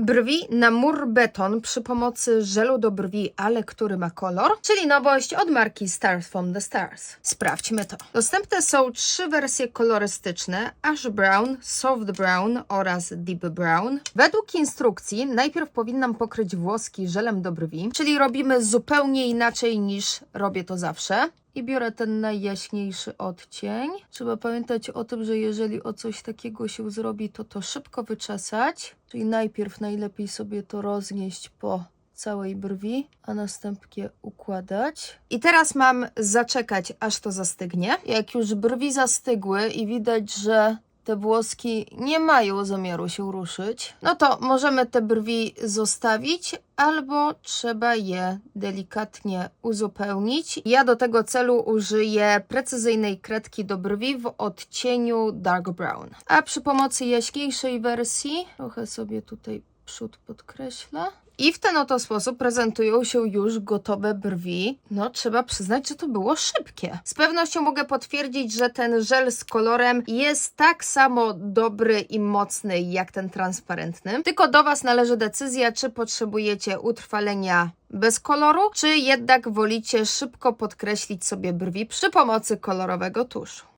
Brwi na mur beton przy pomocy żelu do brwi, ale który ma kolor, czyli nowość od marki Stars from the Stars. Sprawdźmy to. Dostępne są trzy wersje kolorystyczne: Ash Brown, Soft Brown oraz Deep Brown. Według instrukcji najpierw powinnam pokryć włoski żelem do brwi, czyli robimy zupełnie inaczej niż robię to zawsze. I biorę ten najjaśniejszy odcień. Trzeba pamiętać o tym, że jeżeli o coś takiego się zrobi, to to szybko wyczesać. Czyli najpierw najlepiej sobie to roznieść po całej brwi, a następnie układać. I teraz mam zaczekać, aż to zastygnie. Jak już brwi zastygły i widać, że te włoski nie mają zamiaru się ruszyć, no to możemy te brwi zostawić, albo trzeba je delikatnie uzupełnić. Ja do tego celu użyję precyzyjnej kredki do brwi w odcieniu dark brown. A przy pomocy jaśniejszej wersji trochę sobie tutaj przód podkreślę. I w ten oto sposób prezentują się już gotowe brwi. No, trzeba przyznać, że to było szybkie. Z pewnością mogę potwierdzić, że ten żel z kolorem jest tak samo dobry i mocny jak ten transparentny. Tylko do Was należy decyzja, czy potrzebujecie utrwalenia bez koloru, czy jednak wolicie szybko podkreślić sobie brwi przy pomocy kolorowego tuszu.